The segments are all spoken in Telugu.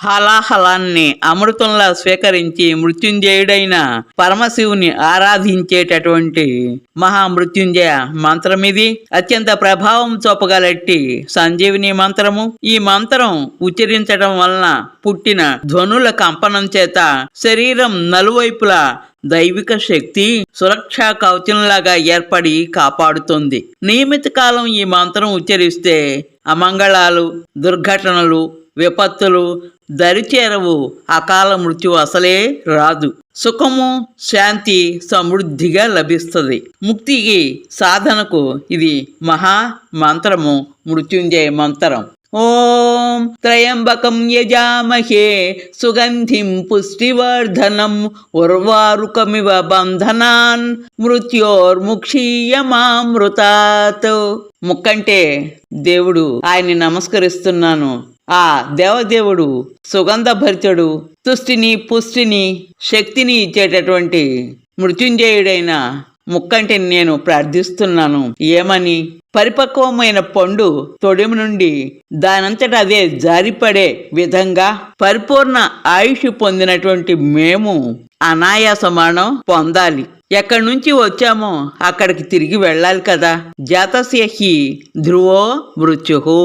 హలాహలాన్ని అమృతంలా స్వీకరించి మృత్యుంజయుడైన పరమశివుని ఆరాధించేటటువంటి మహామృత్యుంజయ మంత్రం ఇది అత్యంత ప్రభావం చూపగలట్టి సంజీవిని మంత్రము. ఈ మంత్రం ఉచ్చరించడం వలన పుట్టిన ధ్వనుల కంపనం చేత శరీరం నలువైపులా దైవిక శక్తి సురక్షా కవచంలాగా ఏర్పడి కాపాడుతుంది. నియమిత కాలం ఈ మంత్రం ఉచ్చరిస్తే అమంగళాలు దుర్ఘటనలు విపత్తులు దరిచేరవు. అకాల మృత్యు అసలే రాదు. సుఖము శాంతి సమృద్ధిగా లభిస్తుంది. ముక్తికి సాధనకు ఇది మహా మంత్రము మృత్యుంజయ మంత్రం. ఓం త్రయంబకం యజామహే సుగంధిం పుష్టివర్ధనం ఉర్వారుకమివ బంధనాన్ మృత్యోర్ముక్షీయమామృతాత్. ముక్కంటే దేవుడు ఆయన్ని నమస్కరిస్తున్నాను. ఆ దేవదేవుడు సుగంధభరితుడు తుష్టిని పుష్టిని శక్తిని ఇచ్చేటటువంటి మృత్యుంజయుడైన ముక్కంటిని నేను ప్రార్థిస్తున్నాను. ఏమని? పరిపక్వమైన పండు తొడిమి నుండి దానంతట అదే జారిపడే విధంగా పరిపూర్ణ ఆయుష్ పొందినటువంటి మేము అనాయాసమానం పొందాలి. ఎక్కడి నుంచి వచ్చామో అక్కడికి తిరిగి వెళ్ళాలి కదా. జాతస్యహి ధ్రువో మృత్యుహు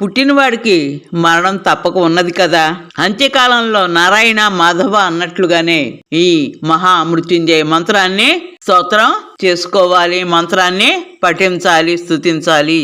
పుట్టినవాడికి మరణం తప్పక ఉన్నది కదా. అంత్యకాలంలో నారాయణ మాధవ అన్నట్లుగానే ఈ మహా మృత్యుంజయ మంత్రాన్ని స్తోత్రం చేసుకోవాలి మంత్రాన్ని పఠించాలి స్థుతించాలి